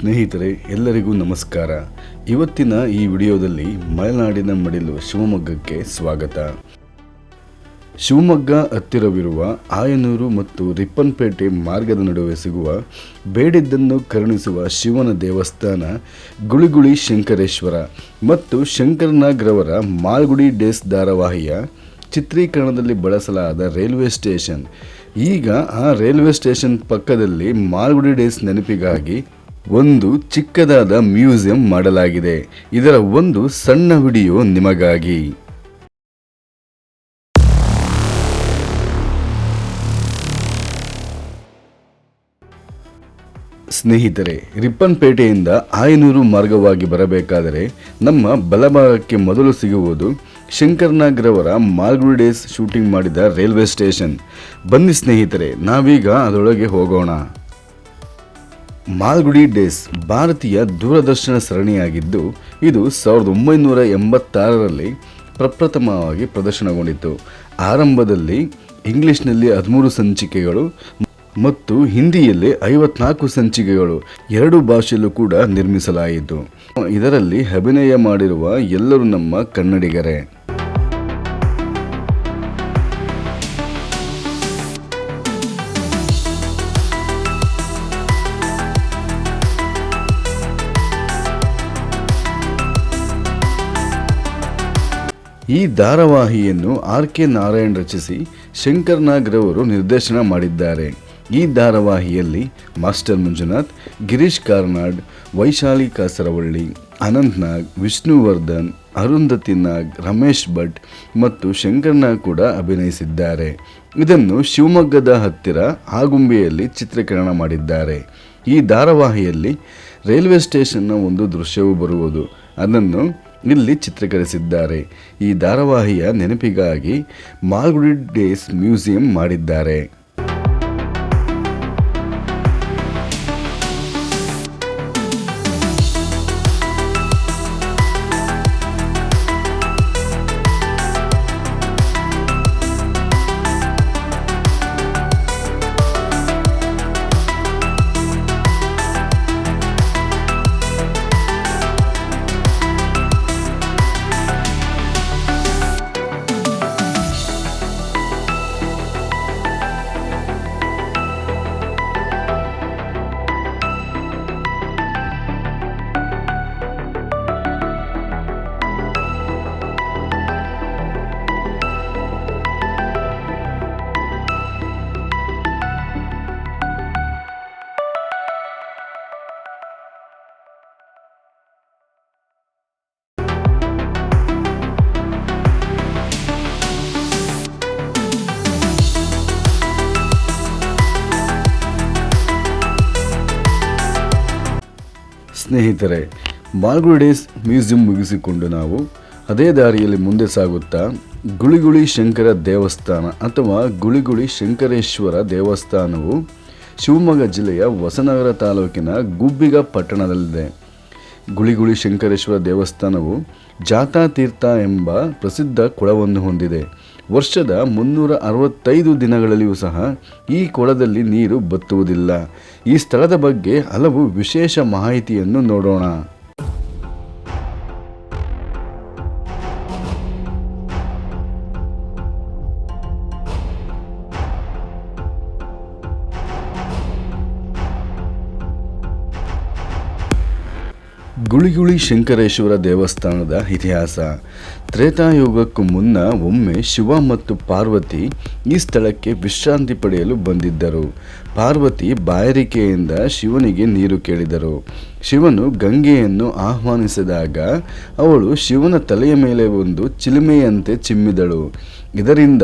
ಸ್ನೇಹಿತರೆ, ಎಲ್ಲರಿಗೂ ನಮಸ್ಕಾರ. ಇವತ್ತಿನ ಈ ವಿಡಿಯೋದಲ್ಲಿ ಮಲೆನಾಡಿನ ಮಡಿಲು ಶಿವಮೊಗ್ಗಕ್ಕೆ ಸ್ವಾಗತ. ಶಿವಮೊಗ್ಗ ಹತ್ತಿರವಿರುವ ಆಯನೂರು ಮತ್ತು ರಿಪ್ಪನ್ಪೇಟೆ ಮಾರ್ಗದ ನಡುವೆ ಸಿಗುವ ಬೇಡಿದ್ದನ್ನು ಕರುಣಿಸುವ ಶಿವನ ದೇವಸ್ಥಾನ ಗುಳಿಗುಳಿ ಶಂಕರೇಶ್ವರ ಮತ್ತು ಶಂಕರನಾಗ್ರವರ ಮಾಲ್ಗುಡಿ ಡೇಸ್ ಧಾರಾವಾಹಿಯ ಚಿತ್ರೀಕರಣದಲ್ಲಿ ಬಳಸಲಾದ ರೈಲ್ವೆ ಸ್ಟೇಷನ್. ಈಗ ಆ ರೈಲ್ವೆ ಸ್ಟೇಷನ್ ಪಕ್ಕದಲ್ಲಿ ಮಾಲ್ಗುಡಿ ಡೇಸ್ ನೆನಪಿಗಾಗಿ ಒಂದು ಚಿಕ್ಕದಾದ ಮ್ಯೂಸಿಯಂ ಮಾಡಲಾಗಿದೆ. ಇದರ ಒಂದು ಸಣ್ಣ ವಿಡಿಯೋ ನಿಮಗಾಗಿ. ಸ್ನೇಹಿತರೆ, ರಿಪ್ಪನ್ಪೇಟೆಯಿಂದ ಆಯನೂರು ಮಾರ್ಗವಾಗಿ ಬರಬೇಕಾದರೆ ನಮ್ಮ ಬಲಭಾಗಕ್ಕೆ ಮೊದಲು ಸಿಗುವುದು ಶಂಕರ್ನಾಗ್ರವರ ಮಾಲ್ಗುಡಿ ಡೇಸ್ ಶೂಟಿಂಗ್ ಮಾಡಿದ ರೈಲ್ವೆ ಸ್ಟೇಷನ್. ಬನ್ನಿ ಸ್ನೇಹಿತರೆ, ನಾವೀಗ ಅದರೊಳಗೆ ಹೋಗೋಣ. ಮಾಲ್ಗುಡಿ ಡೇಸ್ ಭಾರತೀಯ ದೂರದರ್ಶನ ಸರಣಿಯಾಗಿದ್ದು, ಇದು ಸಾವಿರದ ಒಂಬೈನೂರ ಎಂಬತ್ತಾರರಲ್ಲಿ ಪ್ರಪ್ರಥಮವಾಗಿ ಪ್ರದರ್ಶನಗೊಂಡಿತು. ಆರಂಭದಲ್ಲಿ ಇಂಗ್ಲಿಷ್ನಲ್ಲಿ ಹದಿಮೂರು ಸಂಚಿಕೆಗಳು ಮತ್ತು ಹಿಂದಿಯಲ್ಲಿ ಐವತ್ನಾಲ್ಕು ಸಂಚಿಕೆಗಳು ಎರಡು ಭಾಷೆಯಲ್ಲೂ ಕೂಡ ನಿರ್ಮಿಸಲಾಯಿತು. ಇದರಲ್ಲಿ ಅಭಿನಯ ಮಾಡಿರುವ ಎಲ್ಲರೂ ನಮ್ಮ ಕನ್ನಡಿಗರೇ. ಈ ಧಾರಾವಾಹಿಯನ್ನು ಆರ್ ಕೆ ನಾರಾಯಣ್ ರಚಿಸಿ ಶಂಕರ್ ನಾಗ್ರವರು ನಿರ್ದೇಶನ ಮಾಡಿದ್ದಾರೆ. ಈ ಧಾರಾವಾಹಿಯಲ್ಲಿ ಮಾಸ್ಟರ್ ಮಂಜುನಾಥ್, ಗಿರೀಶ್ ಕಾರ್ನಾಡ್, ವೈಶಾಲಿ ಕಾಸರವಳ್ಳಿ, ಅನಂತ್ ನಾಗ್, ವಿಷ್ಣುವರ್ಧನ್, ಅರುಂಧತಿ ನಾಗ್, ರಮೇಶ್ ಭಟ್ ಮತ್ತು ಶಂಕರ್ ನಾಗ್ ಕೂಡ ಅಭಿನಯಿಸಿದ್ದಾರೆ. ಇದನ್ನು ಶಿವಮೊಗ್ಗದ ಹತ್ತಿರ ಆಗುಂಬೆಯಲ್ಲಿ ಚಿತ್ರೀಕರಣ ಮಾಡಿದ್ದಾರೆ. ಈ ಧಾರಾವಾಹಿಯಲ್ಲಿ ರೈಲ್ವೆ ಸ್ಟೇಷನ್ನ ಒಂದು ದೃಶ್ಯವು ಬರುವುದು. ಅದನ್ನು ಇಲ್ಲಿ ಚಿತ್ರೀಕರಿಸಿದ್ದಾರೆ. ಈ ಧಾರಾವಾಹಿಯ ನೆನಪಿಗಾಗಿ ಮಾಲ್ಗುಡಿ ಡೇಸ್ ಮ್ಯೂಸಿಯಂ ಮಾಡಿದ್ದಾರೆ. ಸ್ನೇಹಿತರೆ ಮಾಲ್ಗುಡೇಸ್ ಮ್ಯೂಸಿಯಂ ಮುಗಿಸಿಕೊಂಡು ನಾವು ಅದೇ ದಾರಿಯಲ್ಲಿ ಮುಂದೆ ಸಾಗುತ್ತಾ ಗುಳಿಗುಳಿ ಶಂಕರ ದೇವಸ್ಥಾನ ಅಥವಾ ಗುಳಿಗುಳಿ ಶಂಕರೇಶ್ವರ ದೇವಸ್ಥಾನವು ಶಿವಮೊಗ್ಗ ಜಿಲ್ಲೆಯ ಹೊಸನಗರ ತಾಲೂಕಿನ ಗುಬ್ಬಿಗ ಪಟ್ಟಣದಲ್ಲಿದೆ. ಗುಳಿಗುಳಿ ಶಂಕರೇಶ್ವರ ದೇವಸ್ಥಾನವು ಜಾತಾ ತೀರ್ಥ ಎಂಬ ಪ್ರಸಿದ್ಧ ಕೊಳವನ್ನು ಹೊಂದಿದೆ. ವರ್ಷದ ಮುನ್ನೂರ ಅರವತ್ತೈದು ದಿನಗಳಲ್ಲಿಯೂ ಸಹ ಈ ಕೊಳದಲ್ಲಿ ನೀರು ಬತ್ತುವುದಿಲ್ಲ. ಈ ಸ್ಥಳದ ಬಗ್ಗೆ ಹಲವು ವಿಶೇಷ ಮಾಹಿತಿಯನ್ನು ನೋಡೋಣ. ಗುಳಿಗುಳಿ ಶಂಕರೇಶ್ವರ ದೇವಸ್ಥಾನದ ಇತಿಹಾಸ. ತ್ರೇತಾಯುಗಕ್ಕೂ ಮುನ್ನ ಒಮ್ಮೆ ಶಿವ ಮತ್ತು ಪಾರ್ವತಿ ಈ ಸ್ಥಳಕ್ಕೆ ವಿಶ್ರಾಂತಿ ಪಡೆಯಲು ಬಂದಿದ್ದರು. ಪಾರ್ವತಿ ಬಾಯಾರಿಕೆಯಿಂದ ಶಿವನಿಗೆ ನೀರು ಕೇಳಿದರು. ಶಿವನು ಗಂಗೆಯನ್ನು ಆಹ್ವಾನಿಸಿದಾಗ ಅವಳು ಶಿವನ ತಲೆಯ ಮೇಲೆ ಒಂದು ಚಿಲುಮೆಯಂತೆ ಚಿಮ್ಮಿದಳು. ಇದರಿಂದ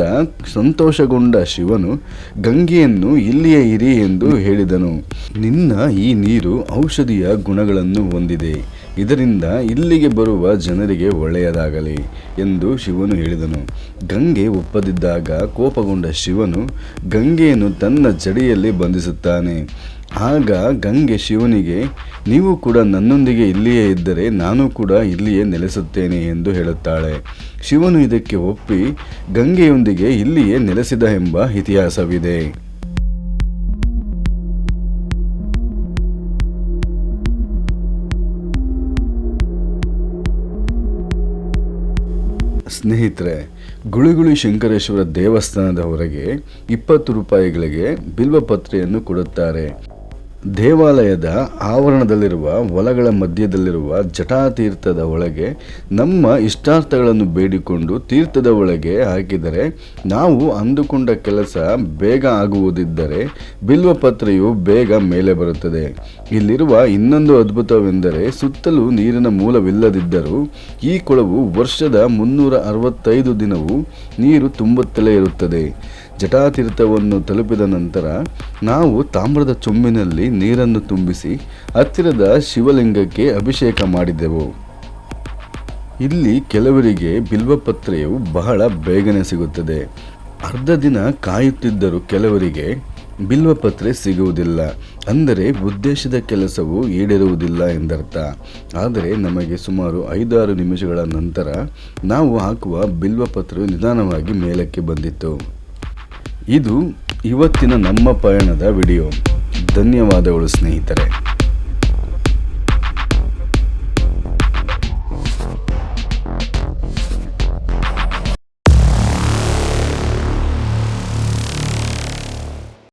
ಸಂತೋಷಗೊಂಡ ಶಿವನು, ಗಂಗೆಯನ್ನು ಇಲ್ಲಿಯೇ ಇರಿ ಎಂದು ಹೇಳಿದನು. ನಿನ್ನ ಈ ನೀರು ಔಷಧಿಯ ಗುಣಗಳನ್ನು ಹೊಂದಿದೆ. ಇದರಿಂದ ಇಲ್ಲಿಗೆ ಬರುವ ಜನರಿಗೆ ಒಳ್ಳೆಯದಾಗಲಿ ಎಂದು ಶಿವನು ಹೇಳಿದನು. ಗಂಗೆ ಒಪ್ಪದಿದ್ದಾಗ ಕೋಪಗೊಂಡ ಶಿವನು ಗಂಗೆಯನ್ನು ತನ್ನ ಜಡಿಯಲ್ಲಿ ಬಂಧಿಸುತ್ತಾನೆ. ಆಗ ಗಂಗೆ ಶಿವನಿಗೆ, ನೀವು ಕೂಡ ನನ್ನೊಂದಿಗೆ ಇಲ್ಲಿಯೇ ಇದ್ದರೆ ನಾನು ಕೂಡ ಇಲ್ಲಿಯೇ ನೆಲೆಸುತ್ತೇನೆ ಎಂದು ಹೇಳುತ್ತಾಳೆ. ಶಿವನು ಇದಕ್ಕೆ ಒಪ್ಪಿ ಗಂಗೆಯೊಂದಿಗೆ ಇಲ್ಲಿಯೇ ನೆಲೆಸಿದ ಎಂಬ ಇತಿಹಾಸವಿದೆ. ಸ್ನೇಹಿತರೆ ಗುಳಿಗುಳಿ ಶಂಕರೇಶ್ವರ ದೇವಸ್ಥಾನದ ಹೊರಗೆ ಇಪ್ಪತ್ತು ರೂಪಾಯಿಗಳಿಗೆ ಬಿಲ್ವಪತ್ರೆಯನ್ನು ಕೊಡುತ್ತಾರೆ. ದೇವಾಲಯದ ಆವರಣದಲ್ಲಿರುವ ಹೊಲಗಳ ಮಧ್ಯದಲ್ಲಿರುವ ಜಟಾತೀರ್ಥದ ಒಳಗೆ ನಮ್ಮ ಇಷ್ಟಾರ್ಥಗಳನ್ನು ಬೇಡಿಕೊಂಡು ತೀರ್ಥದ ಒಳಗೆ ಹಾಕಿದರೆ ನಾವು ಅಂದುಕೊಂಡ ಕೆಲಸ ಬೇಗ ಆಗುವುದಿದ್ದರೆ ಬಿಲ್ವಪತ್ರೆಯು ಬೇಗ ಮೇಲೆ ಬರುತ್ತದೆ. ಇಲ್ಲಿರುವ ಇನ್ನೊಂದು ಅದ್ಭುತವೆಂದರೆ ಸುತ್ತಲೂ ನೀರಿನ ಮೂಲವಿಲ್ಲದಿದ್ದರೂ ಈ ಕೊಳವು ವರ್ಷದ ಮುನ್ನೂರ ಅರವತ್ತೈದು ದಿನವೂ ನೀರು ತುಂಬುತ್ತಲೇ ಇರುತ್ತದೆ. ಜಟಾತೀರ್ಥವನ್ನು ತಲುಪಿದ ನಂತರ ನಾವು ತಾಮ್ರದ ಚೊಂಬಿನಲ್ಲಿ ನೀರನ್ನು ತುಂಬಿಸಿ ಹತ್ತಿರದ ಶಿವಲಿಂಗಕ್ಕೆ ಅಭಿಷೇಕ ಮಾಡಿದೆವು. ಇಲ್ಲಿ ಕೆಲವರಿಗೆ ಬಿಲ್ವಪತ್ರೆಯು ಬಹಳ ಬೇಗನೆ ಸಿಗುತ್ತದೆ. ಅರ್ಧ ದಿನ ಕಾಯುತ್ತಿದ್ದರೂ ಕೆಲವರಿಗೆ ಬಿಲ್ವಪತ್ರೆ ಸಿಗುವುದಿಲ್ಲ. ಅಂದರೆ ಉದ್ದೇಶದ ಕೆಲಸವು ಈಡೇರುವುದಿಲ್ಲ ಎಂದರ್ಥ. ಆದರೆ ನಮಗೆ ಸುಮಾರು ಐದಾರು ನಿಮಿಷಗಳ ನಂತರ ನಾವು ಹಾಕುವ ಬಿಲ್ವಪತ್ರೆಯು ನಿಧಾನವಾಗಿ ಮೇಲಕ್ಕೆ ಬಂದಿತ್ತು. ಇದು ಇವತ್ತಿನ ನಮ್ಮ ಪಯಣದ ವಿಡಿಯೋ. ಧನ್ಯವಾದಗಳು ಸ್ನೇಹಿತರೆ.